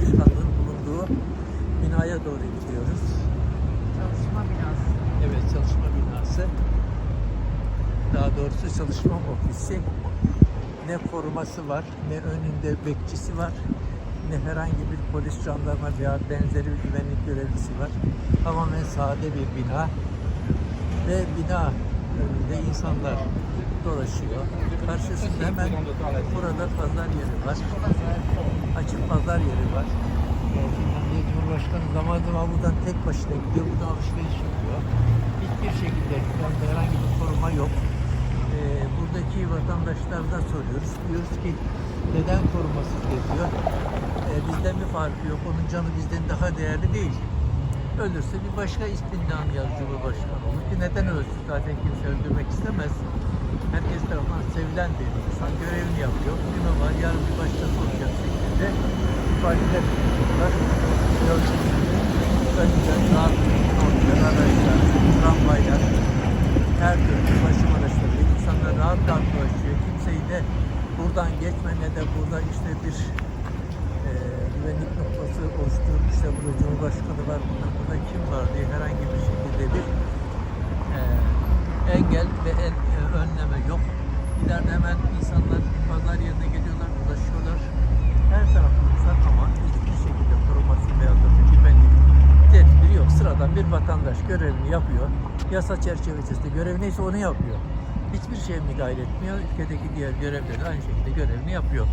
Cumhurbaşkanlığı'nın bulunduğu binaya doğru gidiyoruz. Çalışma binası. Evet çalışma binası. Daha doğrusu çalışma ofisi. Ne koruması var, ne önünde bekçisi var, ne herhangi bir polis, jandarma veya benzeri bir güvenlik görevlisi var. Tamamen sade bir bina ve bina önünde insanlar dolaşıyor. Karşısında hemen burada pazar yeri var. Açık pazar yeri var. Ee, Cumhurbaşkanı zaman zaman buradan tek başına gidiyor, burada alışveriş yapıyor. Hiçbir şekilde yani herhangi bir koruma yok. Ee, buradaki vatandaşlardan soruyoruz. Diyoruz ki neden korumasız geziyor? Ee, bizden bir farkı yok. Onun canı bizden daha değerli değil. Ölürse bir başka istihdam yaz Cumhurbaşkanı olur ki neden ölsün? Zaten kimse öldürmek istemez. Herkes tarafından sevilen bir insan görevini yapıyor. Bugün var, yarın bir başkası olacak şeklinde ifadeler yapıyorlar. Önceden rahat araçlar, tramvaylar, her türlü ulaşım araçları, insanlar rahat rahat ulaşıyor. Kimseyi de buradan geçme ne de burada işte bir e, güvenlik Cumhurbaşkanı var, burada, kim var diye herhangi bir şekilde bir e, engel ve en, e, önleme yok. İleride hemen insanlar pazar yerine geliyorlar, ulaşıyorlar. Her taraf insan ama hiçbir şekilde koruması veya da güvenlik tedbiri yok. Sıradan bir vatandaş görevini yapıyor. Yasa çerçevesinde görevi neyse onu yapıyor. Hiçbir şeye müdahale etmiyor. Ülkedeki diğer görevleri aynı şekilde görevini yapıyor.